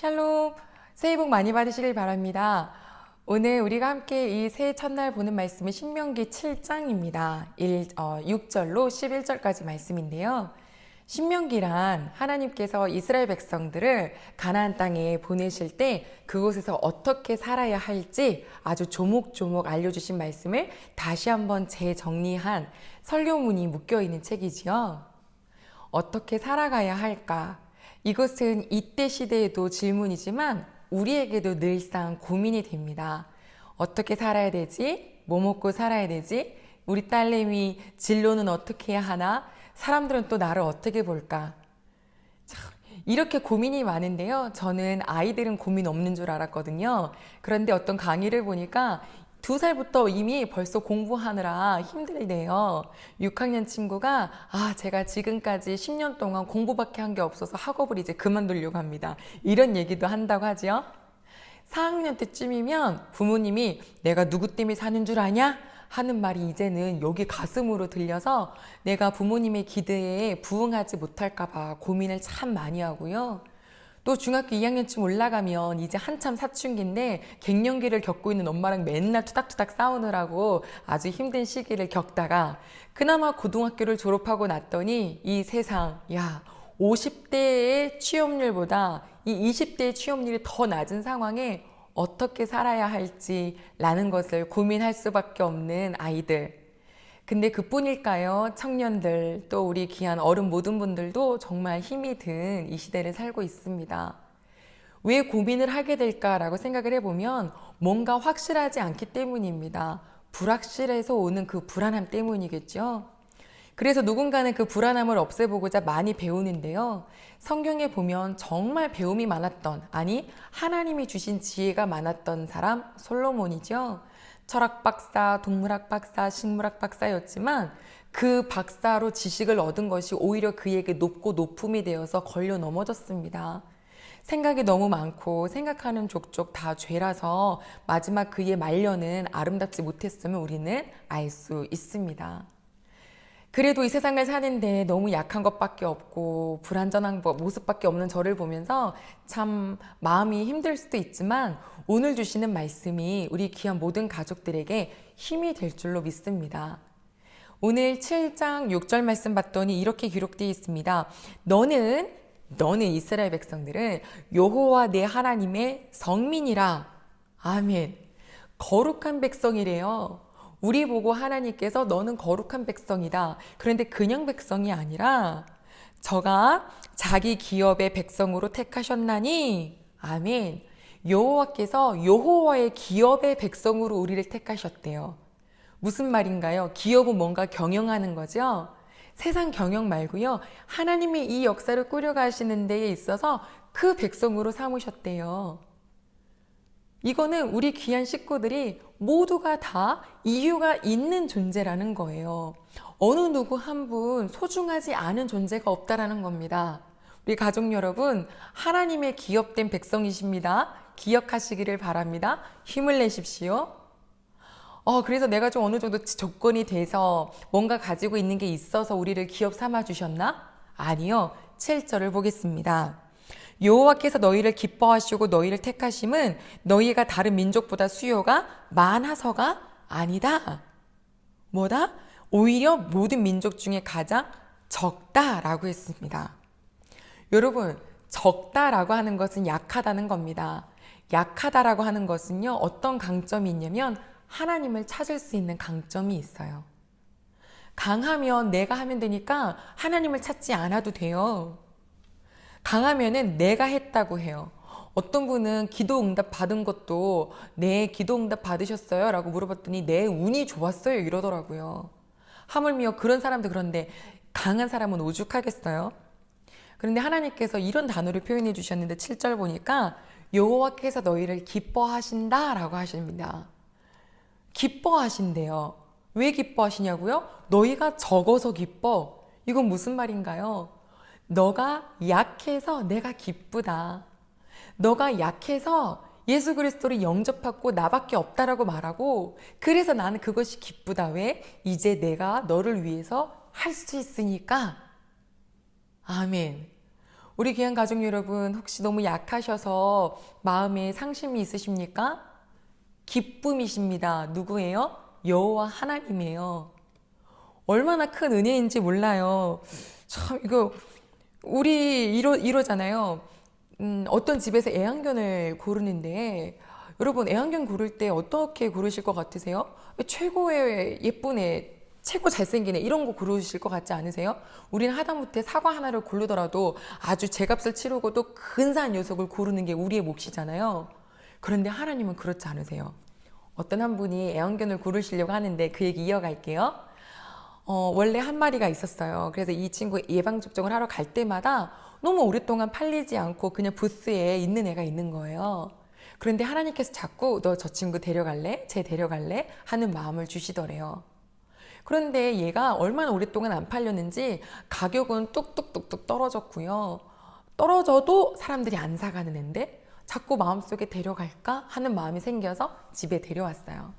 샬롬, 새해 복 많이 받으시길 바랍니다. 오늘 우리가 함께 이 새해 첫날 보는 말씀은 신명기 7장입니다. 1, 어, 6절로 11절까지 말씀인데요. 신명기란 하나님께서 이스라엘 백성들을 가나안 땅에 보내실 때 그곳에서 어떻게 살아야 할지 아주 조목조목 알려주신 말씀을 다시 한번 재정리한 설교문이 묶여 있는 책이지요. 어떻게 살아가야 할까? 이것은 이때 시대에도 질문이지만 우리에게도 늘상 고민이 됩니다. 어떻게 살아야 되지? 뭐 먹고 살아야 되지? 우리 딸내미 진로는 어떻게 해야 하나? 사람들은 또 나를 어떻게 볼까? 참, 이렇게 고민이 많은데요. 저는 아이들은 고민 없는 줄 알았거든요. 그런데 어떤 강의를 보니까 두 살부터 이미 벌써 공부하느라 힘들대요. 6학년 친구가 아, 제가 지금까지 10년 동안 공부밖에 한 게 없어서 학업을 이제 그만두려고 합니다. 이런 얘기도 한다고 하지요. 4학년 때쯤이면 부모님이 내가 누구 때문에 사는 줄 아냐? 하는 말이 이제는 여기 가슴으로 들려서 내가 부모님의 기대에 부응하지 못할까봐 고민을 참 많이 하고요. 또 중학교 2학년쯤 올라가면 이제 한참 사춘기인데 갱년기를 겪고 있는 엄마랑 맨날 투닥투닥 싸우느라고 아주 힘든 시기를 겪다가 그나마 고등학교를 졸업하고 났더니 이 세상, 야, 50대의 취업률보다 이 20대의 취업률이 더 낮은 상황에 어떻게 살아야 할지라는 것을 고민할 수밖에 없는 아이들. 근데 그뿐일까요? 청년들, 또 우리 귀한 어른 모든 분들도 정말 힘이 든 이 시대를 살고 있습니다. 왜 고민을 하게 될까라고 생각을 해보면 뭔가 확실하지 않기 때문입니다. 불확실해서 오는 그 불안함 때문이겠죠. 그래서 누군가는 그 불안함을 없애보고자 많이 배우는데요. 성경에 보면 정말 배움이 많았던, 아니, 하나님이 주신 지혜가 많았던 사람, 솔로몬이죠. 철학 박사, 동물학 박사, 식물학 박사였지만 그 박사로 지식을 얻은 것이 오히려 그에게 높고 높음이 되어서 걸려 넘어졌습니다. 생각이 너무 많고 생각하는 족족 다 죄라서 마지막 그의 말년은 아름답지 못했음을 우리는 알 수 있습니다. 그래도 이 세상을 사는데 너무 약한 것밖에 없고 불완전한 모습밖에 없는 저를 보면서 참 마음이 힘들 수도 있지만 오늘 주시는 말씀이 우리 귀한 모든 가족들에게 힘이 될 줄로 믿습니다. 오늘 7장 6절 말씀 봤더니 이렇게 기록되어 있습니다. 너는 너는 이스라엘 백성들은 여호와 내 하나님의 성민이라. 아멘. 거룩한 백성이래요. 우리 보고 하나님께서 너는 거룩한 백성이다. 그런데 그냥 백성이 아니라 저가 자기 기업의 백성으로 택하셨나니 아멘. 여호와께서 여호와의 기업의 백성으로 우리를 택하셨대요. 무슨 말인가요? 기업은 뭔가 경영하는 거죠. 세상 경영 말고요. 하나님이 이 역사를 꾸려가시는 데에 있어서 그 백성으로 삼으셨대요. 이거는 우리 귀한 식구들이 모두가 다 이유가 있는 존재라는 거예요. 어느 누구 한 분 소중하지 않은 존재가 없다라는 겁니다. 우리 가족 여러분, 하나님의 기업된 백성이십니다. 기억하시기를 바랍니다. 힘을 내십시오. 어, 그래서 내가 좀 어느 정도 조건이 돼서 뭔가 가지고 있는 게 있어서 우리를 기업 삼아 주셨나? 아니요. 7절을 보겠습니다. 여호와께서 너희를 기뻐하시고 너희를 택하심은 너희가 다른 민족보다 수요가 많아서가 아니다. 뭐다? 오히려 모든 민족 중에 가장 적다라고 했습니다. 여러분, 적다라고 하는 것은 약하다는 겁니다. 약하다라고 하는 것은요, 어떤 강점이 있냐면 하나님을 찾을 수 있는 강점이 있어요. 강하면 내가 하면 되니까 하나님을 찾지 않아도 돼요. 강하면은 내가 했다고 해요. 어떤 분은 기도 응답 받은 것도 네 기도 응답 받으셨어요? 라고 물어봤더니 내 운이 좋았어요 이러더라고요. 하물며 그런 사람도 그런데 강한 사람은 오죽하겠어요? 그런데 하나님께서 이런 단어를 표현해 주셨는데 7절 보니까 여호와께서 너희를 기뻐하신다 라고 하십니다. 기뻐하신대요. 왜 기뻐하시냐고요? 너희가 적어서 기뻐. 이건 무슨 말인가요? 너가 약해서 내가 기쁘다. 너가 약해서 예수 그리스도를 영접하고 나밖에 없다라고 말하고 그래서 나는 그것이 기쁘다. 왜? 이제 내가 너를 위해서 할 수 있으니까. 아멘. 우리 귀한 가족 여러분, 혹시 너무 약하셔서 마음에 상심이 있으십니까? 기쁨이십니다. 누구예요? 여호와 하나님이에요. 얼마나 큰 은혜인지 몰라요. 참, 이거, 우리 이러, 이러잖아요. 음, 어떤 집에서 애완견을 고르는데, 여러분, 애완견 고를 때 어떻게 고르실 것 같으세요? 최고의 예쁜 애, 최고 잘생긴 애, 이런 거 고르실 것 같지 않으세요? 우리는 하다못해 사과 하나를 고르더라도 아주 제값을 치르고도 근사한 녀석을 고르는 게 우리의 몫이잖아요. 그런데 하나님은 그렇지 않으세요. 어떤 한 분이 애완견을 고르시려고 하는데 그 얘기 이어갈게요. 어, 원래 한 마리가 있었어요. 그래서 이 친구 예방접종을 하러 갈 때마다 너무 오랫동안 팔리지 않고 그냥 부스에 있는 애가 있는 거예요. 그런데 하나님께서 자꾸 너 저 친구 데려갈래? 쟤 데려갈래? 하는 마음을 주시더래요. 그런데 얘가 얼마나 오랫동안 안 팔렸는지 가격은 뚝뚝뚝뚝 떨어졌고요. 떨어져도 사람들이 안 사가는 앤데 자꾸 마음속에 데려갈까 하는 마음이 생겨서 집에 데려왔어요.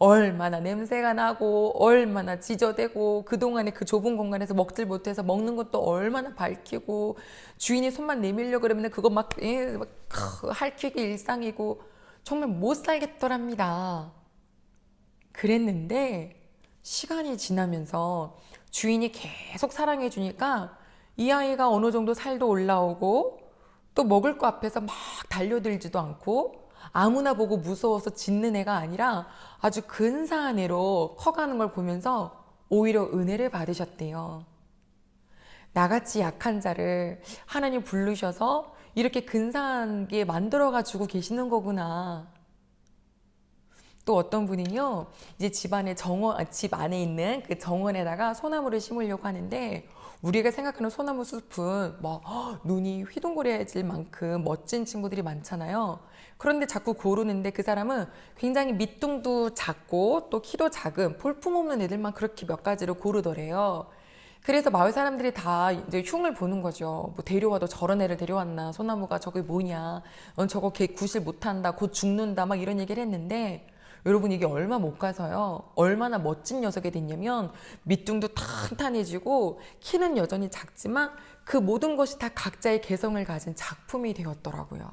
아, 얼마나 냄새가 나고 얼마나 지저대고 그동안에 그 좁은 공간에서 먹질 못해서 먹는 것도 얼마나 밝히고 주인이 손만 내밀려 그러면 그거 막, 예, 막 크, 할퀴기 일상이고 정말 못 살겠더랍니다. 그랬는데 시간이 지나면서 주인이 계속 사랑해 주니까 이 아이가 어느 정도 살도 올라오고 또 먹을 거 앞에서 막 달려들지도 않고 아무나 보고 무서워서 짖는 애가 아니라 아주 근사한 애로 커가는 걸 보면서 오히려 은혜를 받으셨대요. 나같이 약한 자를 하나님 부르셔서 이렇게 근사하게 만들어가지고 계시는 거구나. 또 어떤 분은요, 이제 집안에 정원, 아, 집 안에 있는 그 정원에다가 소나무를 심으려고 하는데, 우리가 생각하는 소나무 숲은 뭐 눈이 휘둥그레질 만큼 멋진 친구들이 많잖아요. 그런데 자꾸 고르는데 그 사람은 굉장히 밑둥도 작고 또 키도 작은 볼품없는 애들만 그렇게 몇 가지를 고르더래요. 그래서 마을 사람들이 다 이제 흉을 보는 거죠. 뭐 데려와도 저런 애를 데려왔나? 소나무가 저게 뭐냐? 넌 저거 걔 구실 못한다. 곧 죽는다. 막 이런 얘기를 했는데 여러분 이게 얼마 못 가서요. 얼마나 멋진 녀석이 됐냐면 밑둥도 탄탄해지고 키는 여전히 작지만 그 모든 것이 다 각자의 개성을 가진 작품이 되었더라고요.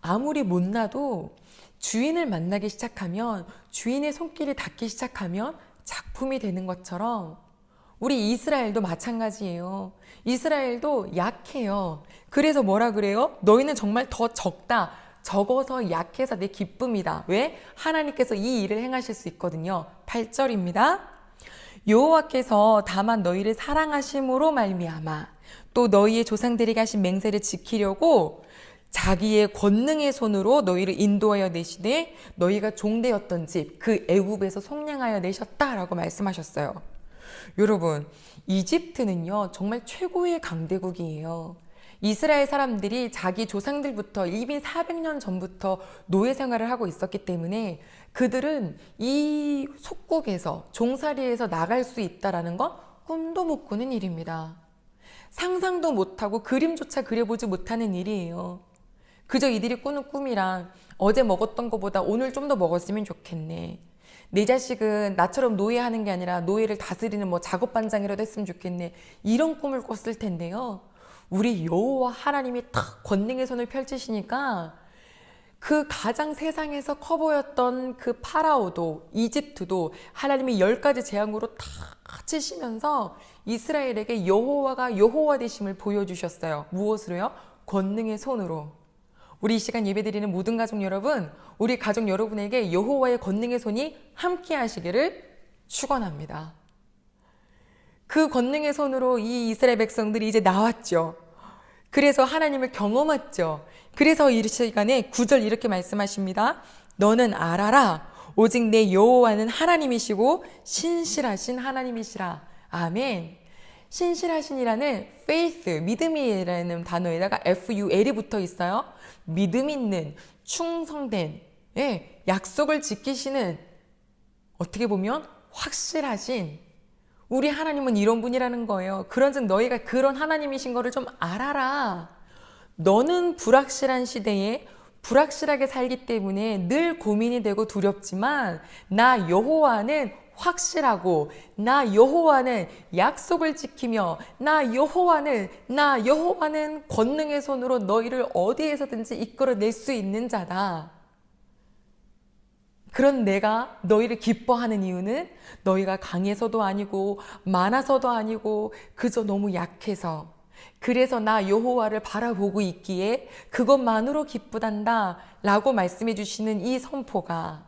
아무리 못나도 주인을 만나기 시작하면 주인의 손길이 닿기 시작하면 작품이 되는 것처럼 우리 이스라엘도 마찬가지예요. 이스라엘도 약해요. 그래서 뭐라 그래요? 너희는 정말 더 적다. 적어서 약해서 내 기쁨이다. 왜? 하나님께서 이 일을 행하실 수 있거든요. 8절입니다. 여호와께서 다만 너희를 사랑하심으로 말미암아 또 너희의 조상들에게 하신 맹세를 지키려고 자기의 권능의 손으로 너희를 인도하여 내시되 너희가 종되었던 집 그 애굽에서 속량하여 내셨다라고 말씀하셨어요. 여러분, 이집트는요 정말 최고의 강대국이에요. 이스라엘 사람들이 자기 조상들부터 이미 400년 전부터 노예 생활을 하고 있었기 때문에 그들은 이 속국에서 종살이에서 나갈 수 있다라는 건 꿈도 못 꾸는 일입니다. 상상도 못하고 그림조차 그려보지 못하는 일이에요. 그저 이들이 꾸는 꿈이랑 어제 먹었던 것보다 오늘 좀 더 먹었으면 좋겠네. 내 자식은 나처럼 노예하는 게 아니라 노예를 다스리는 뭐 작업반장이라도 했으면 좋겠네. 이런 꿈을 꿨을 텐데요. 우리 여호와 하나님이 탁 권능의 손을 펼치시니까 그 가장 세상에서 커 보였던 그 파라오도 이집트도 하나님이 열 가지 재앙으로 다 치시면서 이스라엘에게 여호와가 여호와 되심을 보여주셨어요. 무엇으로요? 권능의 손으로. 우리 이 시간 예배드리는 모든 가족 여러분, 우리 가족 여러분에게 여호와의 권능의 손이 함께 하시기를 축원합니다. 그 권능의 손으로 이 이스라엘 백성들이 이제 나왔죠. 그래서 하나님을 경험했죠. 그래서 이 시간에 구절 이렇게 말씀하십니다. 너는 알아라. 오직 내 여호와는 하나님이시고 신실하신 하나님이시라. 아멘. 신실하신이라는 faith, 믿음이라는 단어에다가 ful이 붙어 있어요. 믿음 있는, 충성된, 예, 약속을 지키시는, 어떻게 보면 확실하신, 우리 하나님은 이런 분이라는 거예요. 그런즉 너희가 그런 하나님이신 거를 좀 알아라. 너는 불확실한 시대에 불확실하게 살기 때문에 늘 고민이 되고 두렵지만 나 여호와는 확실하고 나 여호와는 약속을 지키며 나 여호와는 나 여호와는 권능의 손으로 너희를 어디에서든지 이끌어낼 수 있는 자다. 그런 내가 너희를 기뻐하는 이유는 너희가 강해서도 아니고 많아서도 아니고 그저 너무 약해서 그래서 나 여호와를 바라보고 있기에 그것만으로 기쁘단다 라고 말씀해 주시는 이 선포가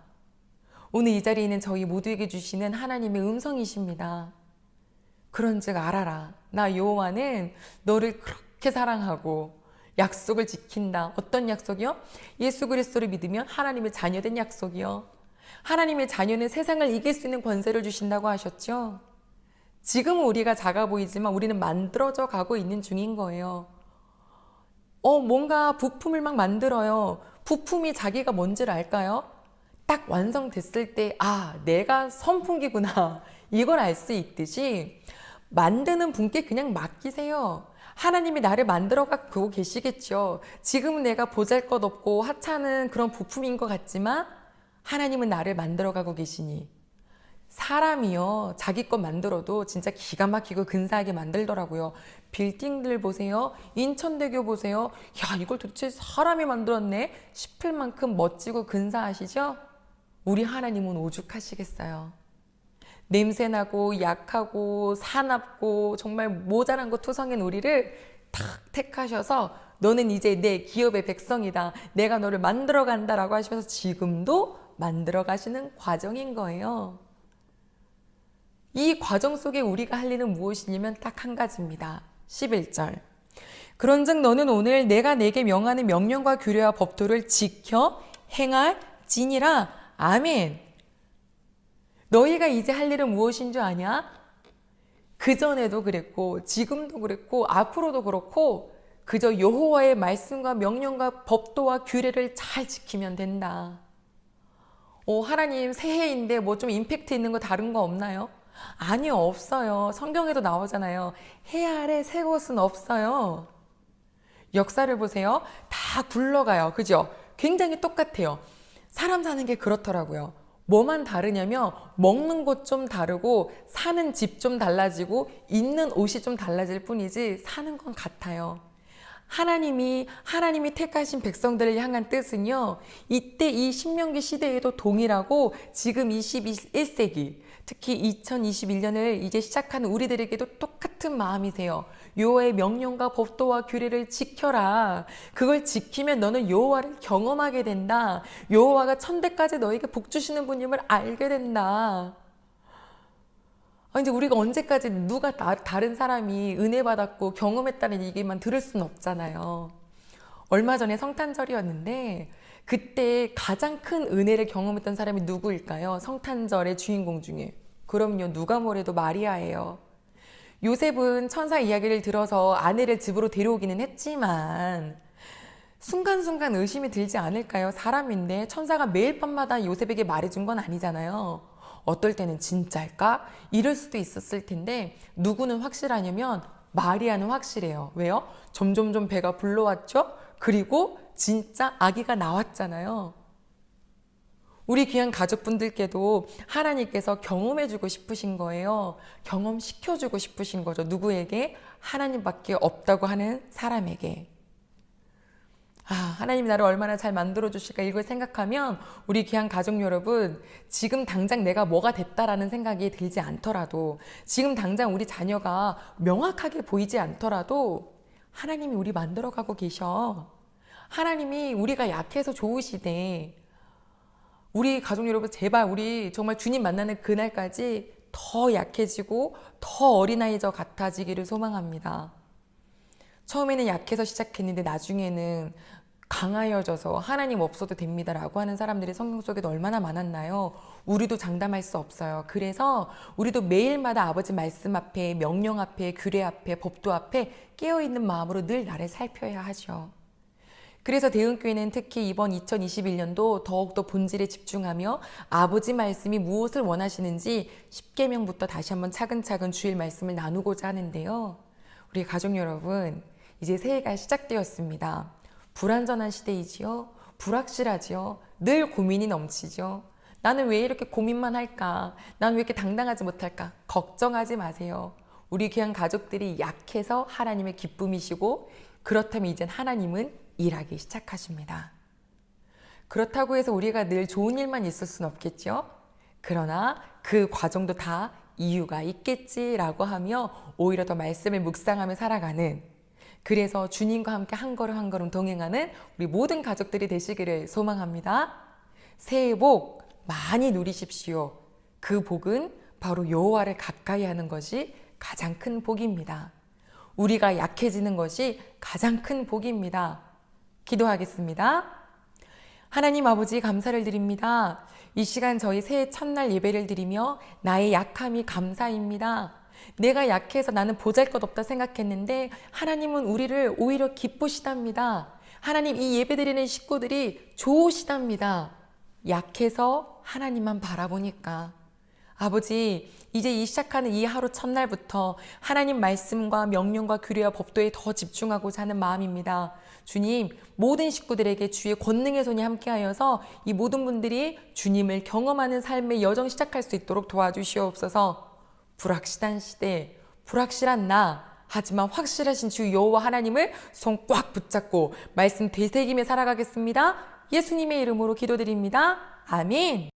오늘 이 자리에 있는 저희 모두에게 주시는 하나님의 음성이십니다. 그런즉 알아라. 나 여호와는 너를 그렇게 사랑하고 약속을 지킨다. 어떤 약속이요? 예수 그리스도를 믿으면 하나님의 자녀된 약속이요. 하나님의 자녀는 세상을 이길 수 있는 권세를 주신다고 하셨죠. 지금은 우리가 작아 보이지만 우리는 만들어져 가고 있는 중인 거예요. 어, 뭔가 부품을 막 만들어요. 부품이 자기가 뭔지를 알까요? 딱 완성됐을 때, 아, 내가 선풍기구나. 이걸 알 수 있듯이 만드는 분께 그냥 맡기세요. 하나님이 나를 만들어 갖고 계시겠죠. 지금은 내가 보잘 것 없고 하찮은 그런 부품인 것 같지만 하나님은 나를 만들어 가고 계시니 사람이요. 자기 것 만들어도 진짜 기가 막히고 근사하게 만들더라고요. 빌딩들 보세요. 인천대교 보세요. 야, 이걸 도대체 사람이 만들었네? 싶을 만큼 멋지고 근사하시죠? 우리 하나님은 오죽하시겠어요. 냄새나고 약하고 사납고 정말 모자란 거 투성인 우리를 탁 택하셔서 너는 이제 내 기업의 백성이다. 내가 너를 만들어 간다라고 하시면서 지금도 만들어 가시는 과정인 거예요. 이 과정 속에 우리가 할 일은 무엇이냐면 딱 한 가지입니다. 11절. 그런즉 너는 오늘 내가 내게 명하는 명령과 규례와 법도를 지켜 행할지니라. 아멘. 너희가 이제 할 일은 무엇인 줄 아냐? 그전에도 그랬고 지금도 그랬고 앞으로도 그렇고 그저 여호와의 말씀과 명령과 법도와 규례를 잘 지키면 된다. 오, 하나님 새해인데 뭐 좀 임팩트 있는 거 다른 거 없나요? 아니요, 없어요. 성경에도 나오잖아요. 해 아래 새 곳은 없어요. 역사를 보세요. 다 굴러가요. 그죠? 굉장히 똑같아요. 사람 사는 게 그렇더라고요. 뭐만 다르냐면 먹는 것 좀 다르고 사는 집 좀 달라지고 입는 옷이 좀 달라질 뿐이지 사는 건 같아요. 하나님이 하나님이 택하신 백성들을 향한 뜻은요. 이때 이 신명기 시대에도 동일하고 지금 21세기 특히 2021년을 이제 시작하는 우리들에게도 똑같은 마음이세요. 여호와의 명령과 법도와 규례를 지켜라. 그걸 지키면 너는 여호와를 경험하게 된다. 여호와가 천대까지 너에게 복 주시는 분임을 알게 된다. 아, 이제 우리가 언제까지 누가 다, 다른 사람이 은혜 받았고 경험했다는 얘기만 들을 수는 없잖아요. 얼마 전에 성탄절이었는데 그때 가장 큰 은혜를 경험했던 사람이 누구일까요? 성탄절의 주인공 중에. 그럼요, 누가 뭐래도 마리아예요. 요셉은 천사 이야기를 들어서 아내를 집으로 데려오기는 했지만 순간순간 의심이 들지 않을까요? 사람인데 천사가 매일 밤마다 요셉에게 말해준 건 아니잖아요. 어떨 때는 진짜일까? 이럴 수도 있었을 텐데 누구는 확실하냐면 마리아는 확실해요. 왜요? 점점점 배가 불러왔죠? 그리고 진짜 아기가 나왔잖아요. 우리 귀한 가족분들께도 하나님께서 경험해주고 싶으신 거예요. 경험시켜주고 싶으신 거죠. 누구에게? 하나님밖에 없다고 하는 사람에게. 아, 하나님이 나를 얼마나 잘 만들어 주실까 이걸 생각하면 우리 귀한 가족 여러분, 지금 당장 내가 뭐가 됐다라는 생각이 들지 않더라도, 지금 당장 우리 자녀가 명확하게 보이지 않더라도, 하나님이 우리 만들어 가고 계셔. 하나님이 우리가 약해서 좋으시대. 우리 가족 여러분, 제발 우리 정말 주님 만나는 그날까지 더 약해지고 더 어린아이저 같아지기를 소망합니다. 처음에는 약해서 시작했는데 나중에는 강하여져서 하나님 없어도 됩니다라고 하는 사람들이 성경 속에도 얼마나 많았나요? 우리도 장담할 수 없어요. 그래서 우리도 매일마다 아버지 말씀 앞에, 명령 앞에, 규례 앞에, 법도 앞에 깨어있는 마음으로 늘 나를 살펴야 하죠. 그래서 대흥교회는 특히 이번 2021년도 더욱더 본질에 집중하며 아버지 말씀이 무엇을 원하시는지 10계명부터 다시 한번 차근차근 주일 말씀을 나누고자 하는데요. 우리 가족 여러분, 이제 새해가 시작되었습니다. 불안전한 시대이지요. 불확실하지요. 늘 고민이 넘치죠. 나는 왜 이렇게 고민만 할까? 나는 왜 이렇게 당당하지 못할까? 걱정하지 마세요. 우리 귀한 가족들이 약해서 하나님의 기쁨이시고 그렇다면 이젠 하나님은 일하기 시작하십니다. 그렇다고 해서 우리가 늘 좋은 일만 있을 수는 없겠죠. 그러나 그 과정도 다 이유가 있겠지라고 하며 오히려 더 말씀을 묵상하며 살아가는 그래서 주님과 함께 한 걸음 한 걸음 동행하는 우리 모든 가족들이 되시기를 소망합니다. 새해 복 많이 누리십시오. 그 복은 바로 여호와를 가까이 하는 것이 가장 큰 복입니다. 우리가 약해지는 것이 가장 큰 복입니다. 기도하겠습니다. 하나님 아버지 감사를 드립니다. 이 시간 저희 새해 첫날 예배를 드리며 나의 약함이 감사입니다. 내가 약해서 나는 보잘 것 없다 생각했는데 하나님은 우리를 오히려 기쁘시답니다. 하나님 이 예배 드리는 식구들이 좋으시답니다. 약해서 하나님만 바라보니까 아버지, 이제 이 시작하는 이 하루 첫날부터 하나님 말씀과 명령과 규례와 법도에 더 집중하고자 하는 마음입니다. 주님, 모든 식구들에게 주의 권능의 손이 함께하여서 이 모든 분들이 주님을 경험하는 삶의 여정 시작할 수 있도록 도와주시옵소서. 불확실한 시대, 불확실한 나, 하지만 확실하신 주 여호와 하나님을 손 꽉 붙잡고 말씀 되새기며 살아가겠습니다. 예수님의 이름으로 기도드립니다. 아멘.